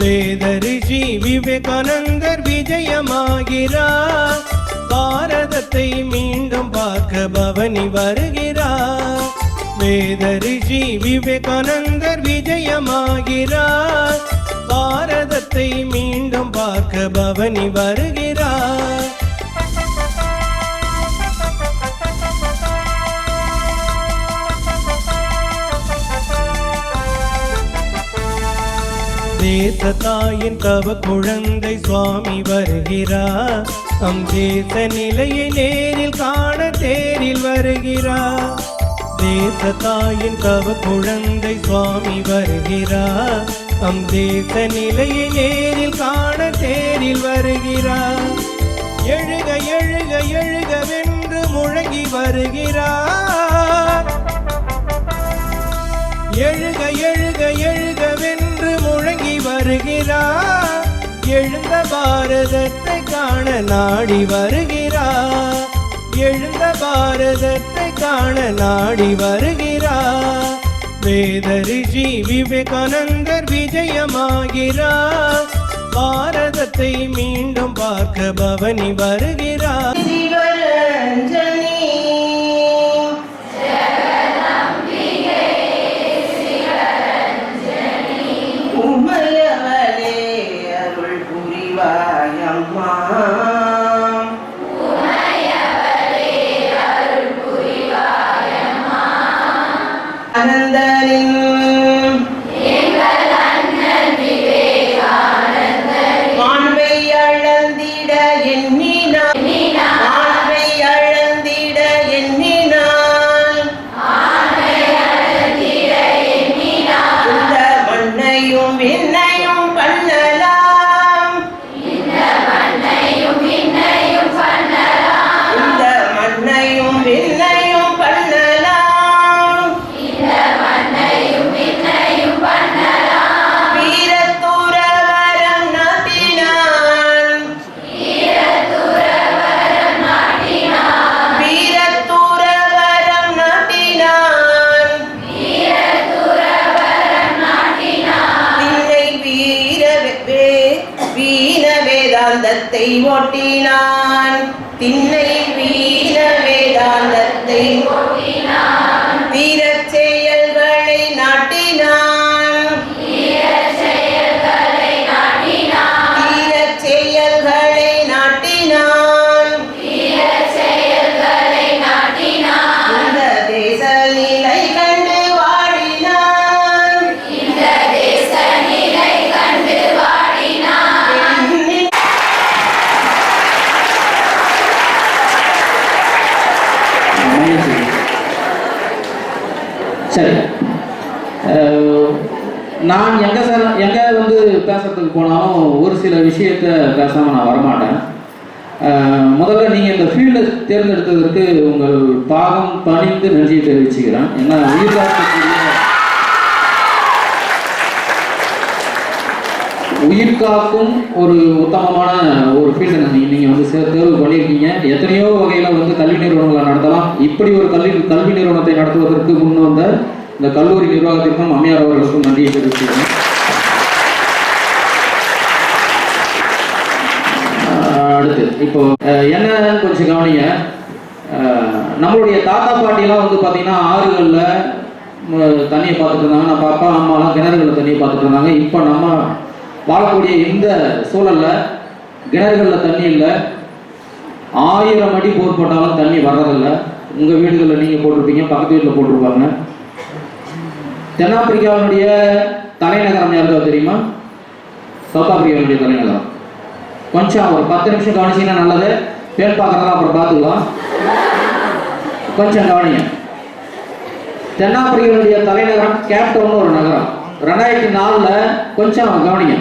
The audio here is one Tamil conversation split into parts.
வேதரிஷி விவேகானந்தர் விஜயமாகிறார் பாரதத்தை மீண்டும் பார்க்க பவனி வருகிறார் வேதரிஷி விவேகானந்தர் விஜயமாகிறார் பாரதத்தை மீண்டும் பார்க்க பவனி வருகிறார் தேச தாயின் தவ குழந்தை சுவாமி வருகிறார். தம் தேச நிலையை நேரில் காண தேரில் வருகிறார். தேச தாயின் தவ குழந்தை சுவாமி வருகிறார். தம் தேச நிலையை நேரில் காண தேரில் வருகிறார். எழுக எழுக எழுகவென்று முழங்கி வருகிறார். எழுக வருகிறார். எழுந்த பாரதத்தை காண நாடி வருகிறார். எழுந்த பாரதத்தை காண நாடி வருகிறார். வேதரிஜி விவேகானந்தர் விஜயமாகிறார். பாரதத்தை மீண்டும் பார்க்க பவனி வருகிறார். போனாலும் ஒரு சில விஷயத்த பேசாமல் நான் வரமாட்டேன். முதல்ல நீங்கள் இந்த ஃபீல்டை தேர்ந்தெடுத்ததற்கு உங்கள் பாகம் பணிந்து நன்றியை தெரிவிச்சுக்கிறேன். ஏன்னா உயிர்காக்கக்கூடிய உயிர் காக்கும் ஒரு உத்தமமான ஒரு ஃபீல்டை நீங்கள் நீங்கள் வந்து சே- தேர்வு பண்ணியிருக்கீங்க. எத்தனையோ வகையில் வந்து கல்வி நிறுவனங்களை நடத்தலாம். இப்படி ஒரு கல்வி கல்வி நிறுவனத்தை நடத்துவதற்கு முன் வந்த இந்த கல்லூரி நிர்வாகத்திற்கும் அம்மையார் அவர்களுக்கும் நன்றியை தெரிவிச்சுக்கிறேன். இப்போ என்ன கொஞ்சம் கவனிங்க. நம்மளுடைய தாத்தா பாட்டிலாம் வந்து பார்த்தீங்கன்னா ஆறுகளில் தண்ணியை பார்த்துட்டு இருந்தாங்க. நம்ம அப்பா அம்மாலாம் கிணறுகளில் தண்ணியை பார்த்துட்டு இருந்தாங்க. இப்போ நம்ம வாழக்கூடிய இந்த சூழல்ல கிணறுகளில் தண்ணி இல்லை. ஆயிரம் அடி போர் போட்டாலும் தண்ணி வர்றதில்லை. உங்கள் வீடுகளில் நீங்கள் போட்டிருப்பீங்க பக்கத்து வீட்டில் போட்டிருப்பாங்க. தென்னாப்பிரிக்காவினுடைய தலைநகரம் யாருக்கா தெரியுமா? சவுத் ஆப்பிரிக்காவினுடைய தலைநகரம். கொஞ்சம் ஒரு பத்து நிமிஷம் கவனிச்சிங்கன்னா நல்லது. பேர் பார்க்கறதா அப்புறம் பார்த்துக்கலாம். கொஞ்சம் கவனிங்க. தென்னாப்பிரிக்காவுடைய தலைநகரம் கேப்டவுன் ஒரு நகரம். ரெண்டாயிரத்தி நாலில் கொஞ்சம் கவனிங்க.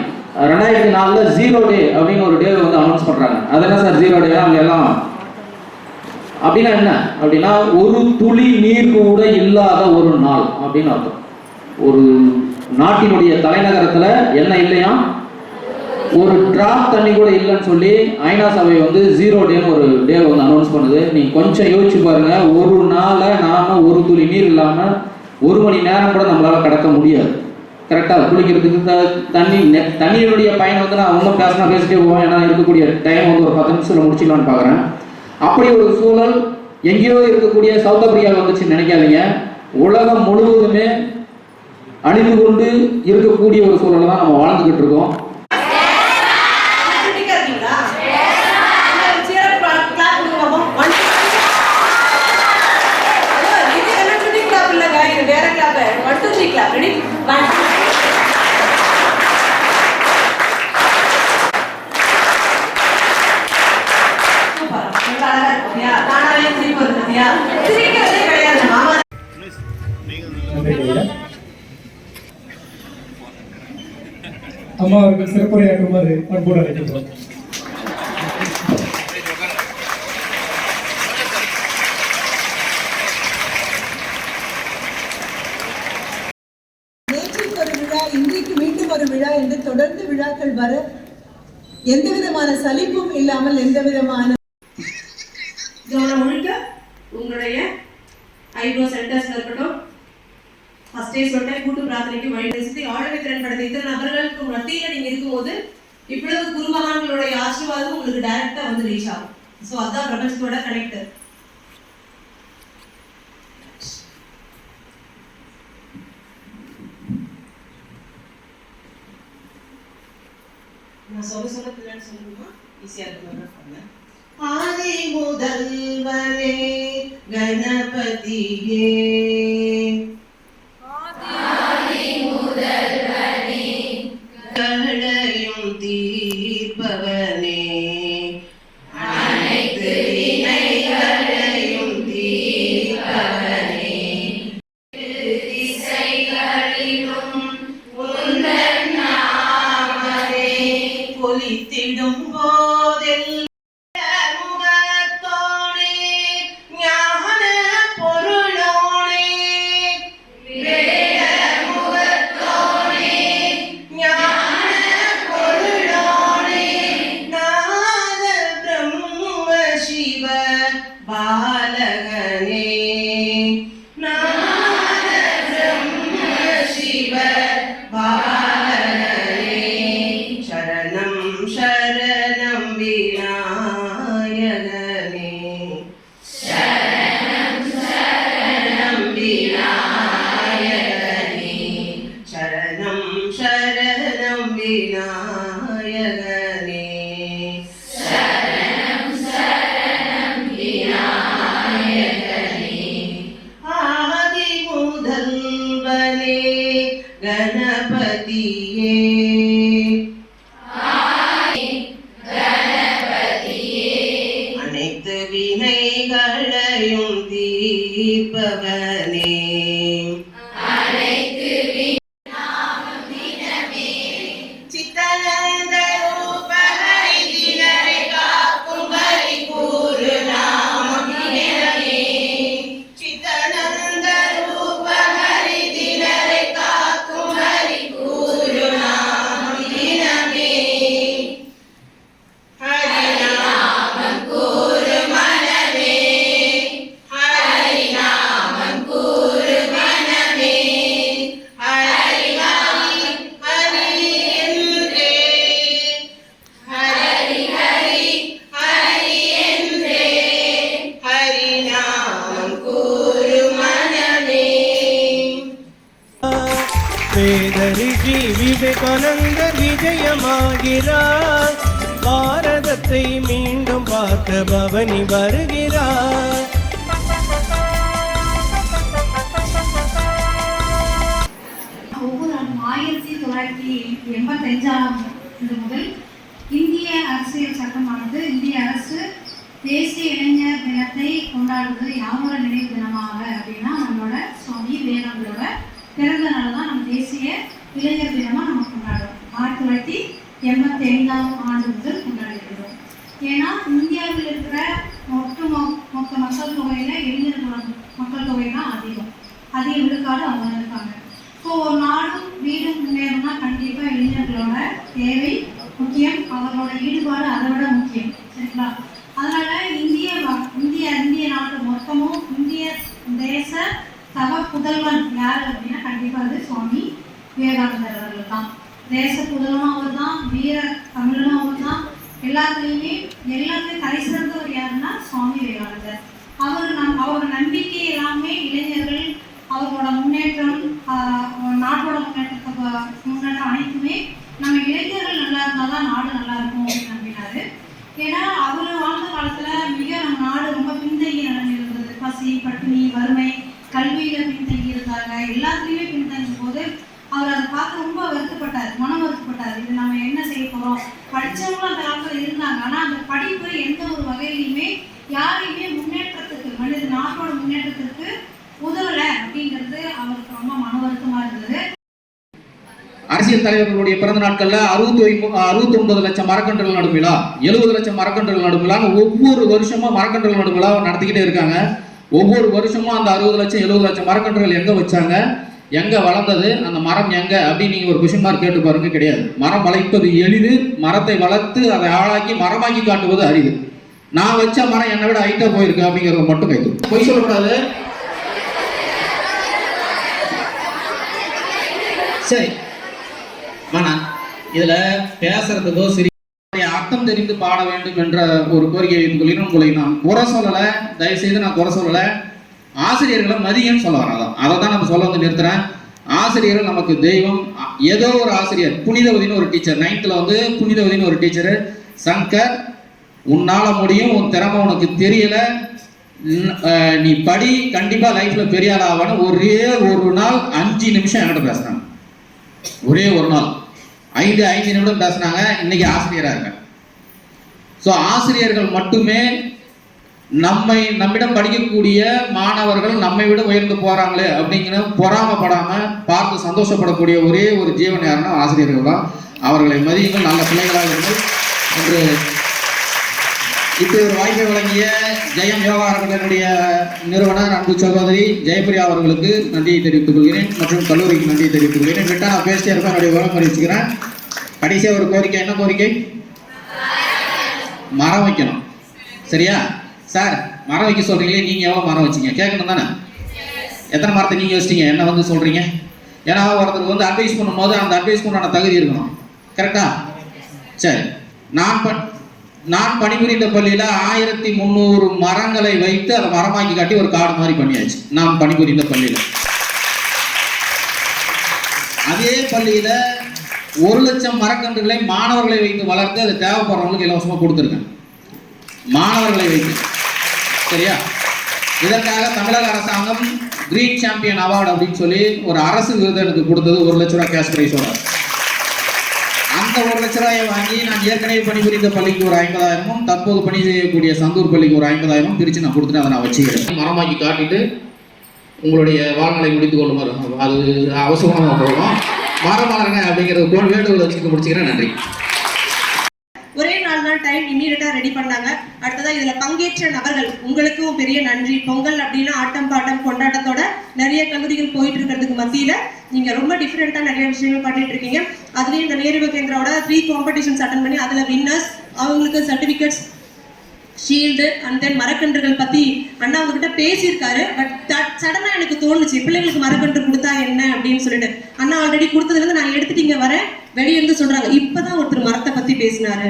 ரெண்டாயிரத்தி நாலில் ஜீரோ டே அப்படின்னு ஒரு டே வந்து அனௌன்ஸ் பண்ணுறாங்க அது என்ன சார் ஜீரோ டே அவங்க எல்லாம்? அப்படின்னா என்ன? அப்படின்னா ஒரு துளி நீர் கூட இல்லாத ஒரு நாள் அப்படின்னு அர்த்தம். ஒரு நாட்டினுடைய தலைநகரத்தில் என்ன இல்லையா? ஒரு டிராப் தண்ணி கூட இல்லைன்னு சொல்லி ஐநா சபை வந்து ஜீரோ டேன்னு ஒரு டே வந்து அனௌன்ஸ் பண்ணுது. நீங்க கொஞ்சம் யோசிச்சு பாருங்க. ஒரு நாளை நாம ஒரு துளி நீர் இல்லாம ஒரு மணி நேரம் கூட நம்மளால கடக்க முடியாது. கரெக்டாக குளிக்கிறதுக்கு த- தண்ணி தண்ணியினுடைய பயன் வந்து நான் ஒன்றும் பேசினா பேசிட்டே போவேன். ஏன்னா இருக்கக்கூடிய டைம் வந்து ஒரு பத்து நிமிஷத்தில் முடிச்சிடலான்னு பார்க்குறேன் அப்படி ஒரு சூழல் எங்கேயோ இருக்கக்கூடிய சவுத் ஆப்பிரிக்கா வந்துச்சுன்னு நினைக்காதீங்க. உலகம் முழுவதுமே அழிந்து கொண்டு இருக்கக்கூடிய ஒரு சூழலை தான் நம்ம வாழ்ந்துக்கிட்டு இருக்கோம். அம்மா அவர்கள் சிறப்புரையாற்றுமாறு அன்போடு அழைக்கின்றோம். இன்றைக்கு மீண்டும் ஒரு விழா என்று தொடர்ந்து விழாக்கள் வர எந்த விதமான சலிப்பும் இல்லாமல் எந்த விதமான கவனம் முழுக்க உங்களுடைய ஐப்ரோ சென்டர்ஸ்ல இருக்கட்டும் ஃபர்ஸ்டே சொல்லிட்டேன் கூட்டு பிரார்த்தனைக்கு வழி நேசித்து ஆளுமை திறன் படைத்த இத்தனை நபர்களுக்கு மத்தியில் நீங்கள் இருக்கும்போது இவ்வளவு குருமகான்களுடைய ஆசீர்வாதம் உங்களுக்கு டைரக்டா வந்து ரீச் ஆகும். ஸோ அதான் பிரபஞ்சத்தோட கனெக்ட் நான் சொல்ல சொல்ல பிள்ளைன்னு சொல்லணுமா ஈஸியா இருக்கும் ஆதி முதல்வரே கணபதியே. നായക வேதரிஷி விவேகானந்தர் விஜயமாகிறார். பாரதத்தை மீண்டும் பார்க்க பவனி வருகிறார். ஒவ்வொரு ஆண்டும் ஆயிரத்தி தொள்ளாயிரத்தி எண்பத்தஞ்சாம் ஆண்டு முதல் இந்திய அரசியல் சட்டமானது இந்திய அரசு தேசிய இளைஞர் தினத்தை கொண்டாடுவது யாரோட நினைவு தினமாக அப்படின்னா நம்மளோட சுவாமி விவேகானந்தரோட பிறந்த நாள் தான் நம்ம இளைஞர் தினமாக நம்ம கொண்டாடுறோம். ஆயிரத்தி தொள்ளாயிரத்தி எண்பத்தி ஐந்தாம் ஆண்டு முதல் கொண்டாடுகிறோம் ஏன்னா இந்தியாவில் இருக்கிற மொத்த மொ- மொத்த மக்கள் தொகையில இளைஞர்களோட மக்கள் தொகை தான் அதிகம். அதிக விழுக்காடு அவங்க இருக்காங்க. ஸோ ஒரு நாடும் வீடும் முன்னேறணும்னா கண்டிப்பாக இளைஞர்களோட தேவை முக்கியம் அவர்களோட ஈடுபாடு அதை விட முக்கியம் சரிங்களா? அதனால இந்திய இந்திய இந்திய நாட்டு மொத்தமும் இந்திய தேச சக புதல்வன் யார் அப்படின்னு விவேகானந்தர் அவர்கள் தான் தேச புதலும் அவர் தான் வீர தமிழனும் அவர் தான் எல்லாத்துலேயுமே எல்லாத்துலேயும் தலை சிறந்தவர் யாருன்னா சுவாமி விவேகானந்தர். அவர் நம் அவரோட நம்பிக்கை எல்லாமே இளைஞர்கள் அவரோட முன்னேற்றம் நாட்டோட முன்னேற்றத்தை முன்னேற்றம் அனைத்துமே நம்ம இளைஞர்கள் நல்லா இருந்தால் தான் நாடு நல்லா இருக்கும் அப்படின்னு நம்பினாரு. ஏன்னா அவர் வாழ்ந்த காலத்தில் மிக நம்ம நாடு ரொம்ப பின்தங்கிய நிலைமை இருந்தது. பசி பட்டினி வறுமை கல்வியில் பின்தங்கி இருந்தாங்க எல்லாத்துலேயுமே பின்தங்கும் போது அவர் அதை பார்த்து ரொம்ப வருத்தப்பட்டார் மனம் அது நம்ம என்ன செய்ய போறோம்? படிச்சவங்களும் அந்த காலத்துல இருந்தாங்க. ஆனா அந்த படிப்பு எந்த ஒரு வகையிலுமே யாரையுமே முன்னேற்றத்துக்கு மனித நாட்டோட முன்னேற்றத்திற்கு உதவல அப்படிங்கிறது அவருக்கு ரொம்ப மன வருத்தமா இருந்தது. அரசியல் தலைவர்களுடைய பிறந்த நாட்கள்ல அறுபத்தி அறுபத்தி ஒன்பது லட்சம் மரக்கன்றுகள் நடும் விழா எழுபது லட்சம் மரக்கன்றுகள் நடும் விழான்னு ஒவ்வொரு வருஷமும் மரக்கன்றுகள் நடும் விழா நடத்திக்கிட்டே இருக்காங்க. ஒவ்வொரு வருஷமும் அந்த அறுபது லட்சம் எழுபது லட்சம் மரக்கன்றுகள் எங்க வச்சாங்க? எங்கே வளர்ந்தது அந்த மரம் எங்கே அப்படின்னு நீங்கள் ஒரு கொஷின் மார்க் கேட்டு பாருங்க கிடையாது. மரம் வளைப்பது எளிது மரத்தை வளர்த்து அதை ஆளாக்கி மரமாக்கி காட்டுவது அரிது. நான் வச்ச மரம் என்னை விட ஹைட்டாக போயிருக்கு அப்படிங்கிறத மட்டும் கைது பொய் சொல்லக்கூடாது. சரி. வேணாம் இதில் பேசுறதுக்கோ சரி அர்த்தம் தெரிந்து பாட வேண்டும் என்ற ஒரு கோரிக்கை உங்களை நான் குறை சொல்லலை. தயவுசெய்து நான் குறை சொல்லலை. ஆசிரியர்களை மதியன்னு சொல்ல வரலாம் அதை தான் நம்ம சொல்ல வந்து நிறுத்துறேன். ஆசிரியர்கள் நமக்கு தெய்வம். ஏதோ ஒரு ஆசிரியர் புனிதவதின்னு ஒரு டீச்சர் நைன்த்தில் வந்து புனிதவதின்னு ஒரு டீச்சர் சங்கர் உன்னால் முடியும் உன் திறமை உனக்கு தெரியல நீ படி கண்டிப்பாக லைஃப்பில் பெரிய ஆள் ஆகணும் ஒரே ஒரு நாள் அஞ்சு நிமிஷம் என்கிட்ட பேசுனாங்க ஒரே ஒரு நாள். ஐந்து ஐந்து நிமிடம் பேசுனாங்க. இன்னைக்கு ஆசிரியராக இருக்கேன். ஸோ ஆசிரியர்கள் மட்டுமே நம்மை நம்மிடம் படிக்கக்கூடிய மாணவர்கள் நம்மை விட உயர்ந்து போறாங்களே அப்படிங்கிற பொறாமப்படாம பார்த்து சந்தோஷப்படக்கூடிய ஒரே ஒரு ஜீவன் யாருன்னா ஆசிரியர்கள் தான். அவர்களை மதியுங்கள். நல்ல பிள்ளைகளாக இருந்து என்று இப்போ ஒரு வாய்ப்பை வழங்கிய ஜெயம் யோகா அவர்களுடைய நிறுவனர் அன்பு சகோதரி ஜெயபிரியா அவர்களுக்கு நன்றியை தெரிவித்துக் கொள்கிறேன். மற்றும் கல்லூரிக்கு நன்றியை தெரிவித்துக் கொள்கிறேன். விட்டா நான் பேசிட்டே இருப்பேன். என்னுடைய உரம் அறிவிச்சுக்கிறேன். கடைசியாக ஒரு கோரிக்கை. என்ன கோரிக்கை? மரம் வைக்கணும். சரியா? சார் மரம் வைக்க சொல்றீங்களே நீங்க எவ்வளவு மரம் வச்சீங்க? கேட்கணும் தானே? எத்தனை மரத்தை நீங்க வச்சிட்டீங்க? என்ன வந்து சொல்றீங்க? ஏன்னா ஒருத்தருக்கு வந்து அட்வைஸ் பண்ணும்போது அந்த அட்வைஸ் பண்ண தகுதி இருக்கணும். கரெக்டா சரி. நான் பண் நான் பணிபுரிந்த பள்ளியில ஆயிரத்தி முந்நூறு மரங்களை வைத்து அதை மரமாக்கி காட்டி ஒரு காடு மாதிரி பண்ணியாச்சு. நான் பணிபுரிந்த பள்ளியில. அதே பள்ளியில ஒரு லட்சம் மரக்கன்றுகளை மாணவர்களை வைத்து வளர்த்து அது தேவைப்படுறவங்களுக்கு இலவசமாக கொடுத்துருக்கேன். மாணவர்களை வைத்து. சரியா? இதற்காக தமிழக அரசாங்கம் கிரீட் சாம்பியன் அவார்டு அப்படின்னு சொல்லி ஒரு அரசு விருது எனக்கு கொடுத்தது. ஒரு லட்ச ரூபாய் கேஷ் பிரைஸோட அந்த ஒரு லட்ச ரூபாயை வாங்கி நான் ஏற்கனவே பணிபுரிந்த பள்ளிக்கு ஒரு ஐம்பதாயிரமும் தற்போது பணி செய்யக்கூடிய சந்தூர் பள்ளிக்கு ஒரு ஐம்பதாயிரமும் பிரித்து நான் கொடுத்துட்டு அதை நான் வச்சுக்கிறேன். மரமாக்கி காட்டிட்டு உங்களுடைய வாழ்நாளை முடித்து கொள்ளுமாறு அது அவசரமாக போகணும் மரம் வளருங்க அப்படிங்கிறது போல் வேண்டுகோள் வச்சுட்டு முடிச்சுக்கிறேன். நன்றி. நாள் டைம் இம்மீடியட்டா ரெடி பண்ணாங்க. அடுத்ததா இதுல பங்கேற்ற நபர்கள் உங்களுக்கும் பெரிய நன்றி. பொங்கல் அப்படின்னா ஆட்டம் பாட்டம் கொண்டாட்டத்தோட நிறைய கல்லூரிகள் போயிட்டு இருக்கிறதுக்கு மத்தியில நீங்க ரொம்ப டிஃப்ரெண்டா நிறைய விஷயங்கள் பண்ணிட்டு இருக்கீங்க அதுலயும் இந்த நேரு கேந்திராவோட த்ரீ காம்படிஷன்ஸ் அட்டன் பண்ணி அதுல வின்னர்ஸ் அவங்களுக்கு சர்டிபிகேட்ஸ் ஷீல்டு அண்ட் தென் மரக்கன்றுகள் பத்தி அண்ணா அவங்ககிட்ட பேசியிருக்காரு. பட் சடனா எனக்கு தோணுச்சு பிள்ளைங்களுக்கு மரக்கன்று கொடுத்தா என்ன அப்படின்னு சொல்லிட்டு. அண்ணா ஆல்ரெடி கொடுத்ததுல இருந்து நான் எடுத்துட்டு இங்க வரேன். வெளியே இருந்து சொல்றாங்க. இப்பதான் ஒருத்தர் மரத்தை பத்தி பேசினாரு.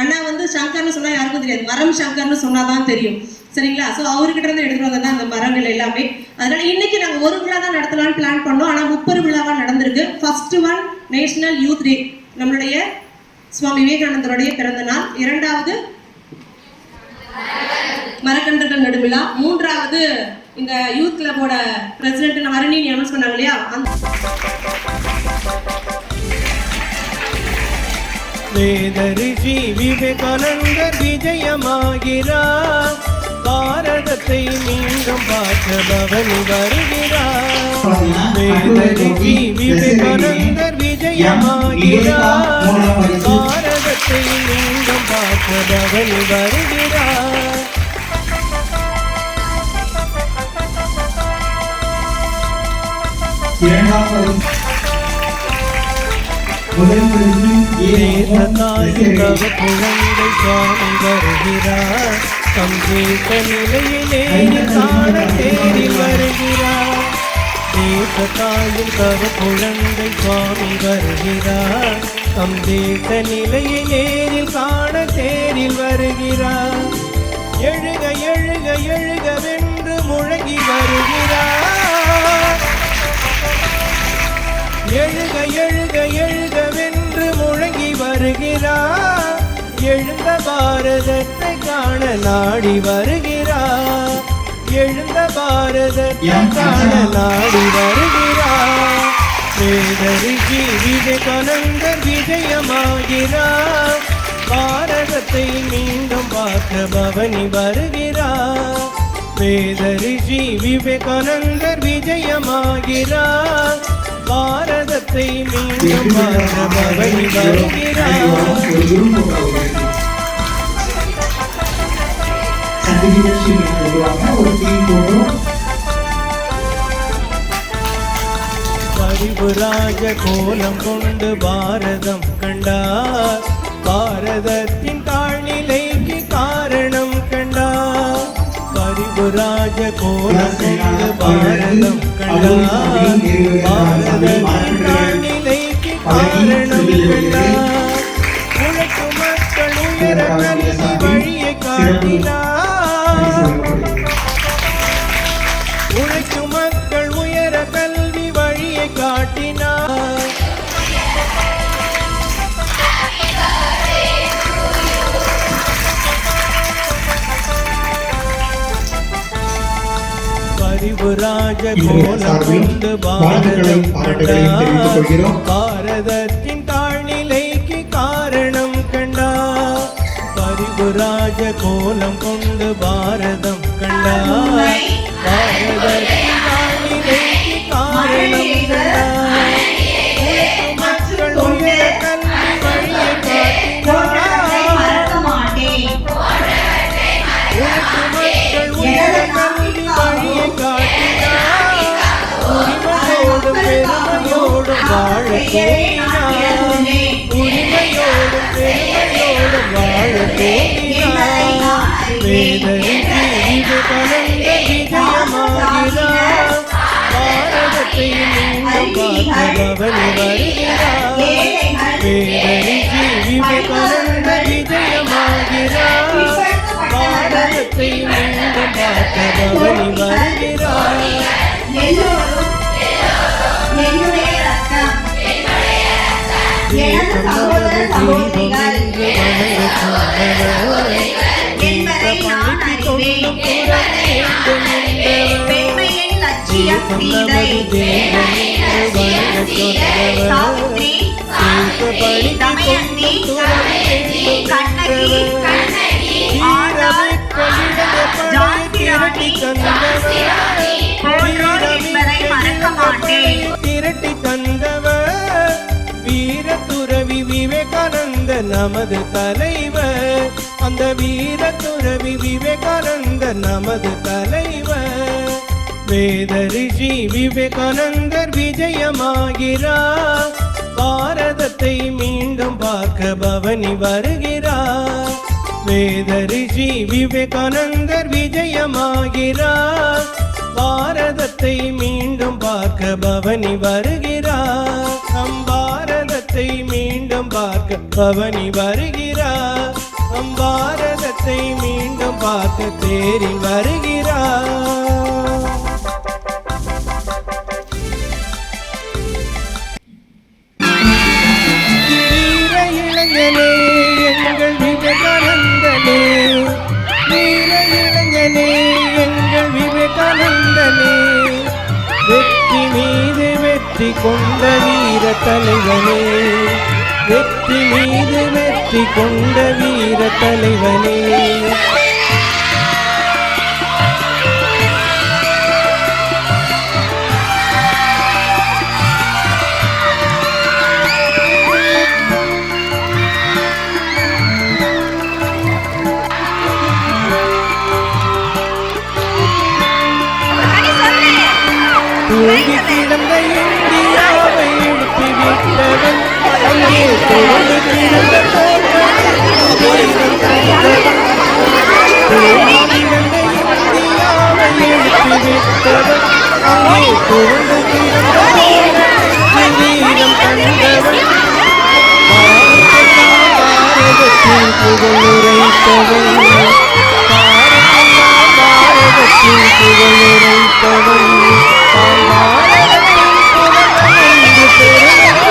அண்ணா வந்து சங்கர்னு சொன்னால் யாருக்கும் தெரியாது. மரம் சங்கர்னு சொன்னாதான் தெரியும். சரிங்களா? ஸோ அவர்கிட்ட இருந்து எடுத்துகிட்டு வந்தது அந்த மரங்கள் எல்லாமே. அதனால இன்னைக்கு நாங்கள் ஒரு விழா தான் நடத்தலாம்னு பிளான் பண்ணோம். ஆனால் முப்பது விழாவாக நடந்திருக்கு. First one national youth day நம்மளுடைய சுவாமி விவேகானந்தருடைய பிறந்த நாள். இரண்டாவது மரக்கன்றுகள் நடுவிழா. மூன்றாவது இந்த யூத் கிளப்போட பிரசிடென்ட் அருணின்னு அனௌன்ஸ் பண்ணாங்க இல்லையா? வேதரிஷி வேத விவேகானந்தர் விஜயமாகிறார் பாரதத்தை மீண்டும் பார்க்க பவனி வருகிறார் வேதரிஷி விவேகானந்தர் விஜயமாகிறார் பாரதத்தை மீண்டும் பார்க்க பவனி வருகிறார் இரண்டாவது குழந்தை சுவாமி வருகிறார் சந்தேக நிலையிலே காண தேடி வருகிறார் தேசத்தாயின் தவ குழந்தை சுவாமி வருகிறார் தம் தேச நிலையை நேரில் காண தேரில் வருகிறார் எழுக எழுக எழுகவென்று முழங்கி வருகிறார் எழுக எழுக எழுக வருகிறார். எழுந்த பாரதத்தை காண நாடி வருகிறார். எழுந்த பாரதத்தை காண நாடி வருகிறார். வேதரிஷி விவேகானந்தர் விஜயமாகிறார். பாரதத்தை மீண்டும் பார்க்க பவனி வருகிறார். வேதரிஷி விவேகானந்தர் விஜயமாகிறார். பாரதத்தை மீண்டும் பார்க்க வருகிறார். பரிபுராஜ கோலம் கொண்டு பாரதம் கண்டார். பாரதத்தின் தாழ்நிலை பரிபுராஜ கோலம் பாரதம் கண்டார் காரணம் கண்டார் உழைக்கும் மக்கள் உயர வழியை காட்டினார் பரிபுராஜ கோலம் கொண்டு பாரதம் கண்டார் பாரதத்தின் தாழ்நிலைக்கு காரணம் கண்டார் பரிபுராஜ கோலம் கொண்டு பாரதம் கண்டார் பாரதத்தின் தாழ்நிலைக்கு காரணம் கண்டார் உரிமையோடும் பெருமையோடும் வாழ தோன்றினார் வேதரிக்கு இது கலந்த விஜயமாகிறார் பாரதத்தை மீண்டும் பார்க்கிறவனி வருகிறார் இது கலந்த விஜயமாகிறார் பாரதத்தை வருகிறார். சௌத்ரி தமயந்தி கண்ணகி போன்றோர் என்பதை மறக்க மாட்டேன். திரட்டி தந்த விவேகானந்த நமது தலைவர் அந்த வீர துறவி விவேகானந்த நமது தலைவர். வேத ரிஷி விவேகானந்தர் விஜயமாகிறார். பாரதத்தை மீண்டும் பார்க்க பவனி வருகிறார். வேத ரிஷி விவேகானந்தர் விஜயமாகிறார். பாரதத்தை மீண்டும் பார்க்க பவனி வருகிறார். பவனி வருகிறார். அம்பாரதத்தை மீண்டும் பார்க்க தேறி வருகிறார். வெற்றி மீது வெற்றி கொண்ட வீர தலைவனே வெற்றி மீது வெற்றி கொண்ட வீர தலைவனே. உழைத்தவன் பாரதத்தின் பாரதத்தின் புகழ் என்று பெருமை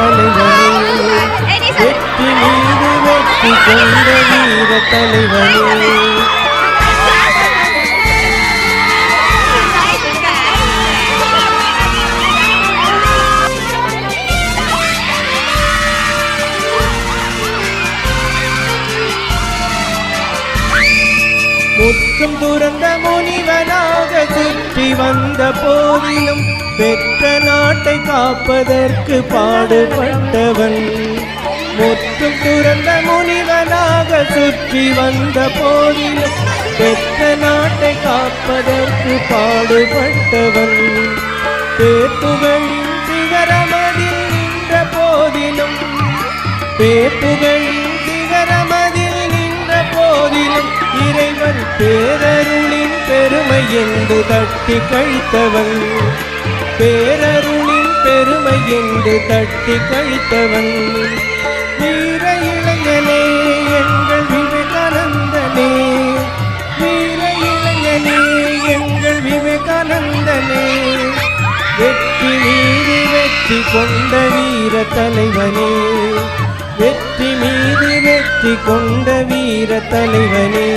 தலைவனே வெற்றி மீது வெற்றி கொண்ட வீர தலைவனே முற்றும் துறந்த முனிவனாக சுற்றி வந்த போதிலும் பெற்ற நாட்டை காப்பதற்கு பாடுபட்டவன். முற்றும் துறந்த முனிவனாக சுற்றி வந்த போதிலும் பெற்ற நாட்டை காப்பதற்கு பாடுபட்டவன். பேப்புகளின் சிகரமதில் நின்ற போதிலும் பேப்புகளின் சிகரமதில் நின்ற போதிலும் இறைவன் பேரருளி என்று தட்டி கழித்தவன் பேரருளின் பெருமை என்று தட்டி கழித்தவன் வீர இளைஞனே எங்கள் விவேகானந்தனே வீர இளைஞனே எங்கள் விவேகானந்தனே வெற்றி மீது வெற்றி கொண்ட வீர தலைவனே. வெற்றி மீது வெற்றி கொண்ட வீர தலைவனே.